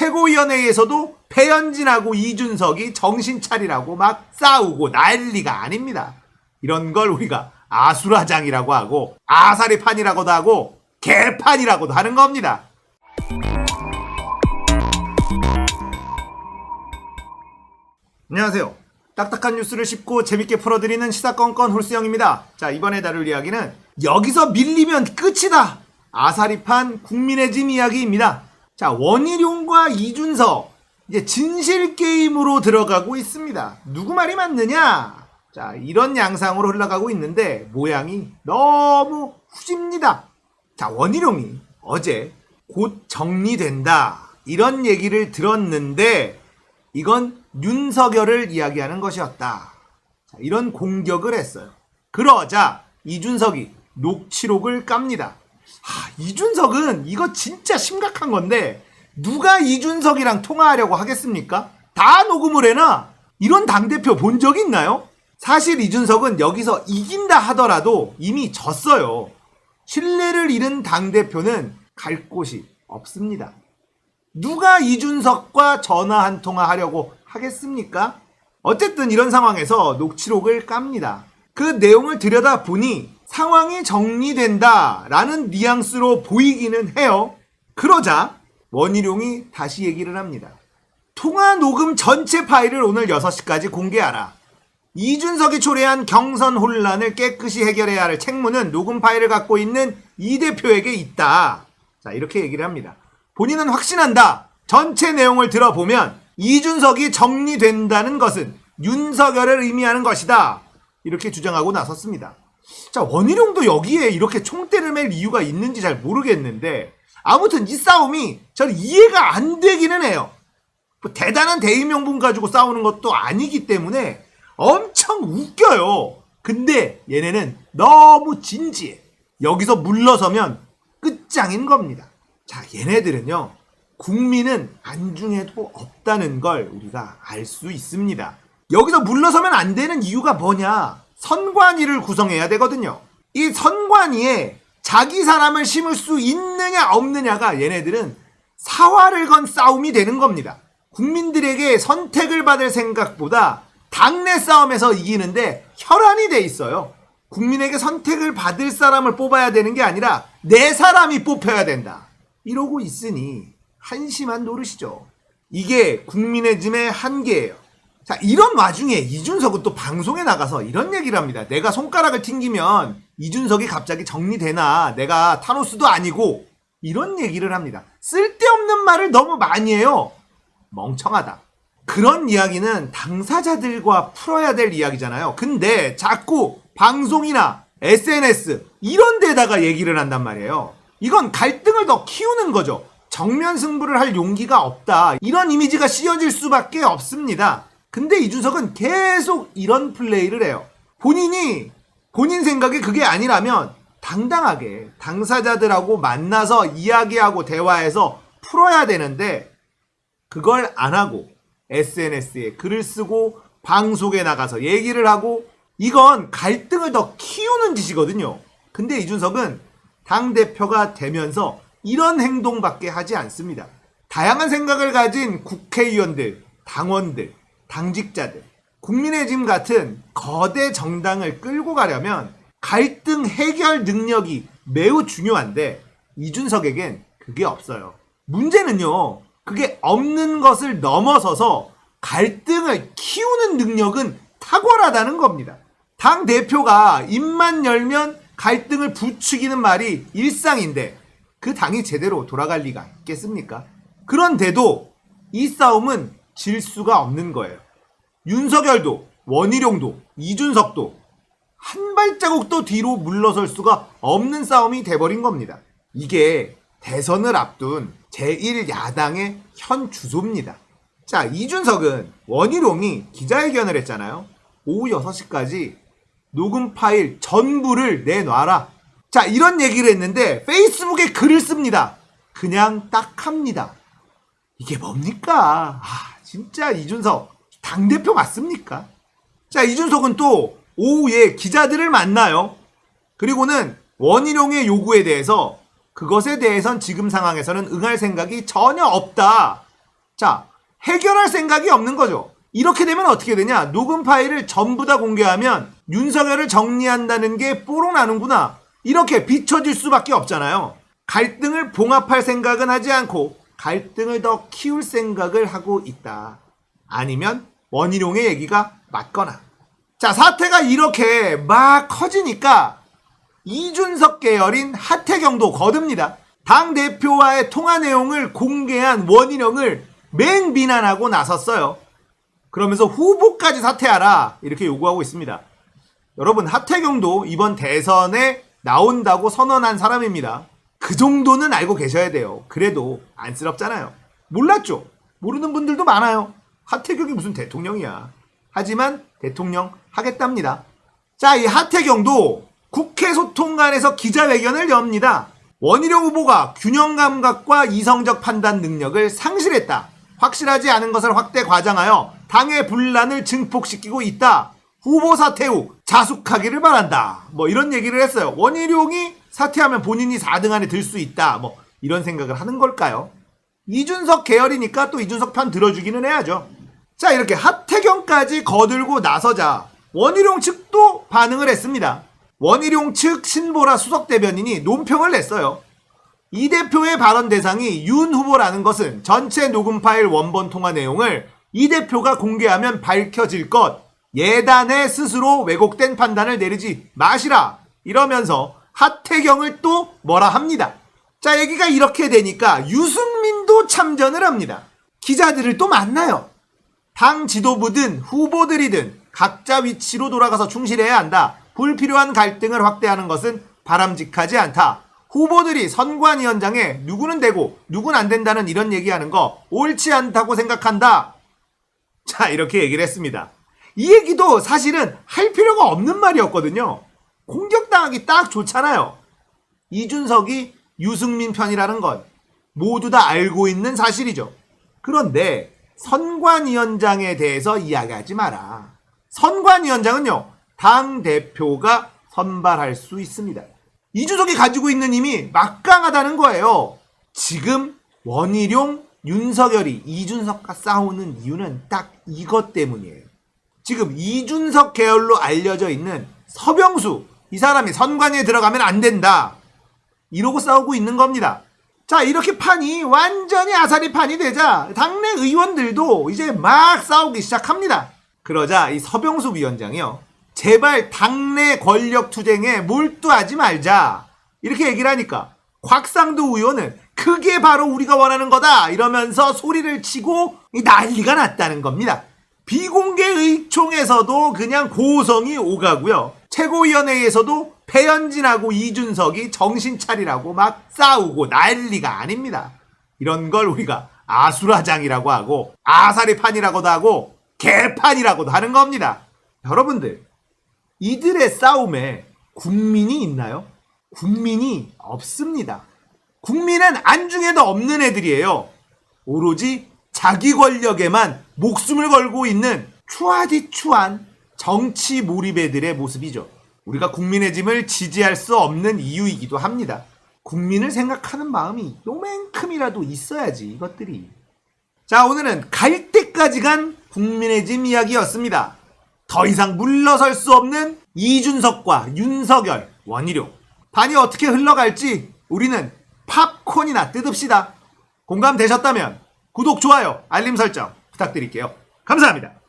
최고위원회에서도 배현진하고 이준석이 정신 차리라고 막 싸우고 난리가 아닙니다. 이런 걸 우리가 아수라장이라고 하고 아사리판이라고도 하고 개판이라고도 하는 겁니다. 안녕하세요. 딱딱한 뉴스를 쉽고 재밌게 풀어드리는 시사건건 홀수영입니다. 자, 이번에 다룰 이야기는 여기서 밀리면 끝이다! 아사리판 국민의 짐 이야기입니다. 자, 원희룡과 이준석, 이제 진실 게임으로 들어가고 있습니다. 누구 말이 맞느냐? 자, 이런 양상으로 흘러가고 있는데, 모양이 너무 후집니다. 자, 원희룡이 어제 곧 정리된다. 이런 얘기를 들었는데, 이건 윤석열을 이야기하는 것이었다. 자, 이런 공격을 했어요. 그러자 이준석이 녹취록을 깝니다. 하, 이준석은 이거 진짜 심각한 건데 누가 이준석이랑 통화하려고 하겠습니까? 다 녹음을 해놔. 이런 당대표 본 적 있나요? 사실 이준석은 여기서 이긴다 하더라도 이미 졌어요. 신뢰를 잃은 당대표는 갈 곳이 없습니다. 누가 이준석과 전화 한 통화 하려고 하겠습니까? 어쨌든 이런 상황에서 녹취록을 깝니다. 그 내용을 들여다 보니 상황이 정리된다라는 뉘앙스로 보이기는 해요. 그러자 원희룡이 다시 얘기를 합니다. 통화 녹음 전체 파일을 오늘 6시까지 공개하라. 이준석이 초래한 경선 혼란을 깨끗이 해결해야 할 책무는 녹음 파일을 갖고 있는 이 대표에게 있다. 자, 이렇게 얘기를 합니다. 본인은 확신한다. 전체 내용을 들어보면 이준석이 정리된다는 것은 윤석열을 의미하는 것이다. 이렇게 주장하고 나섰습니다. 자, 원희룡도 여기에 이렇게 총대를 맬 이유가 있는지 잘 모르겠는데, 아무튼 이 싸움이 저는 이해가 안 되기는 해요. 뭐 대단한 대의명분 가지고 싸우는 것도 아니기 때문에 엄청 웃겨요. 근데 얘네는 너무 진지해. 여기서 물러서면 끝장인 겁니다. 자, 얘네들은요, 국민은 안중에도 없다는 걸 우리가 알 수 있습니다. 여기서 물러서면 안 되는 이유가 뭐냐? 선관위를 구성해야 되거든요. 이 선관위에 자기 사람을 심을 수 있느냐 없느냐가 얘네들은 사활을 건 싸움이 되는 겁니다. 국민들에게 선택을 받을 생각보다 당내 싸움에서 이기는데 혈안이 돼 있어요. 국민에게 선택을 받을 사람을 뽑아야 되는 게 아니라 내 사람이 뽑혀야 된다. 이러고 있으니 한심한 노릇이죠. 이게 국민의 짐의 한계예요. 자, 이런 와중에 이준석은 또 방송에 나가서 이런 얘기를 합니다. 내가 손가락을 튕기면 이준석이 갑자기 정리되나 내가 타노스도 아니고 이런 얘기를 합니다. 쓸데없는 말을 너무 많이 해요. 멍청하다. 그런 이야기는 당사자들과 풀어야 될 이야기잖아요. 근데 자꾸 방송이나 SNS 이런 데다가 얘기를 한단 말이에요. 이건 갈등을 더 키우는 거죠. 정면 승부를 할 용기가 없다. 이런 이미지가 씌워질 수밖에 없습니다. 근데 이준석은 계속 이런 플레이를 해요. 본인이 본인 생각이 그게 아니라면 당당하게 당사자들하고 만나서 이야기하고 대화해서 풀어야 되는데 그걸 안 하고 SNS에 글을 쓰고 방송에 나가서 얘기를 하고 이건 갈등을 더 키우는 짓이거든요. 근데 이준석은 당대표가 되면서 이런 행동밖에 하지 않습니다. 다양한 생각을 가진 국회의원들, 당원들, 당직자들, 국민의 짐 같은 거대 정당을 끌고 가려면 갈등 해결 능력이 매우 중요한데 이준석에겐 그게 없어요. 문제는요, 그게 없는 것을 넘어서서 갈등을 키우는 능력은 탁월하다는 겁니다. 당 대표가 입만 열면 갈등을 부추기는 말이 일상인데 그 당이 제대로 돌아갈 리가 있겠습니까? 그런데도 이 싸움은 질 수가 없는 거예요. 윤석열도 원희룡도 이준석도 한 발자국도 뒤로 물러설 수가 없는 싸움이 돼버린 겁니다. 이게 대선을 앞둔 제1야당의 현 주소입니다. 자, 이준석은 원희룡이 기자회견을 했잖아요. 오후 6시까지 녹음 파일 전부를 내놔라. 자, 이런 얘기를 했는데 페이스북에 글을 씁니다. 그냥 딱 합니다. 이게 뭡니까? 아, 진짜 이준석 당대표 맞습니까? 자, 이준석은 또 오후에 기자들을 만나요. 그리고는 원희룡의 요구에 대해서 그것에 대해선 지금 상황에서는 응할 생각이 전혀 없다. 자, 해결할 생각이 없는 거죠. 이렇게 되면 어떻게 되냐? 녹음 파일을 전부 다 공개하면 윤석열을 정리한다는 게 뽀록 나는구나. 이렇게 비춰질 수밖에 없잖아요. 갈등을 봉합할 생각은 하지 않고 갈등을 더 키울 생각을 하고 있다. 아니면 원희룡의 얘기가 맞거나. 자, 사태가 이렇게 막 커지니까 이준석 계열인 하태경도 거듭니다. 당 대표와의 통화 내용을 공개한 원희룡을 맹 비난하고 나섰어요. 그러면서 후보까지 사퇴하라 이렇게 요구하고 있습니다. 여러분 하태경도 이번 대선에 나온다고 선언한 사람입니다. 그 정도는 알고 계셔야 돼요. 그래도 안쓰럽잖아요. 몰랐죠? 모르는 분들도 많아요. 하태경이 무슨 대통령이야. 하지만 대통령 하겠답니다. 자, 이 하태경도 국회 소통관에서 기자회견을 엽니다. 원희룡 후보가 균형 감각과 이성적 판단 능력을 상실했다. 확실하지 않은 것을 확대 과장하여 당의 분란을 증폭시키고 있다. 후보 사퇴 후 자숙하기를 바란다. 뭐 이런 얘기를 했어요. 원희룡이 사퇴하면 본인이 4등 안에 들 수 있다. 뭐 이런 생각을 하는 걸까요? 이준석 계열이니까 또 이준석 편 들어주기는 해야죠. 자, 이렇게 하태경까지 거들고 나서자 원희룡 측도 반응을 했습니다. 원희룡 측 신보라 수석 대변인이 논평을 냈어요. 이 대표의 발언 대상이 윤 후보라는 것은 전체 녹음 파일 원본 통화 내용을 이 대표가 공개하면 밝혀질 것, 예단에 스스로 왜곡된 판단을 내리지 마시라. 이러면서 하태경을 또 뭐라 합니다. 자, 얘기가 이렇게 되니까 유승민도 참전을 합니다. 기자들을 또 만나요. 당 지도부든 후보들이든 각자 위치로 돌아가서 충실해야 한다. 불필요한 갈등을 확대하는 것은 바람직하지 않다. 후보들이 선관위원장에 누구는 되고 누구는 안 된다는 이런 얘기하는 거 옳지 않다고 생각한다. 자, 이렇게 얘기를 했습니다. 이 얘기도 사실은 할 필요가 없는 말이었거든요. 공격당하기 딱 좋잖아요. 이준석이 유승민 편이라는 건 모두 다 알고 있는 사실이죠. 그런데 선관위원장에 대해서 이야기하지 마라. 선관위원장은요, 당 대표가 선발할 수 있습니다. 이준석이 가지고 있는 힘이 막강하다는 거예요. 지금 원희룡, 윤석열이 이준석과 싸우는 이유는 딱 이것 때문이에요. 지금 이준석 계열로 알려져 있는 서병수, 이 사람이 선관위에 들어가면 안 된다. 이러고 싸우고 있는 겁니다. 자, 이렇게 판이 완전히 아사리 판이 되자 당내 의원들도 이제 막 싸우기 시작합니다. 그러자 이 서병수 위원장이요. 제발 당내 권력 투쟁에 몰두하지 말자. 이렇게 얘기를 하니까 곽상도 의원은 그게 바로 우리가 원하는 거다. 이러면서 소리를 치고 이 난리가 났다는 겁니다. 비공개 의총에서도 그냥 고성이 오가고요. 최고위원회에서도 배현진하고 이준석이 정신 차리라고 막 싸우고 난리가 아닙니다. 이런 걸 우리가 아수라장이라고 하고 아사리판이라고도 하고 개판이라고도 하는 겁니다. 여러분들 이들의 싸움에 국민이 있나요? 국민이 없습니다. 국민은 안중에도 없는 애들이에요. 오로지 자기 권력에만 목숨을 걸고 있는 추하디추한 정치 몰입애들의 모습이죠. 우리가 국민의 짐을 지지할 수 없는 이유이기도 합니다. 국민을 생각하는 마음이 요만큼이라도 있어야지 이것들이. 자 오늘은 갈 때까지 간 국민의 짐 이야기였습니다. 더 이상 물러설 수 없는 이준석과 윤석열, 원희룡. 반이 어떻게 흘러갈지 우리는 팝콘이나 뜯읍시다. 공감되셨다면 구독, 좋아요, 알림 설정 부탁드릴게요. 감사합니다.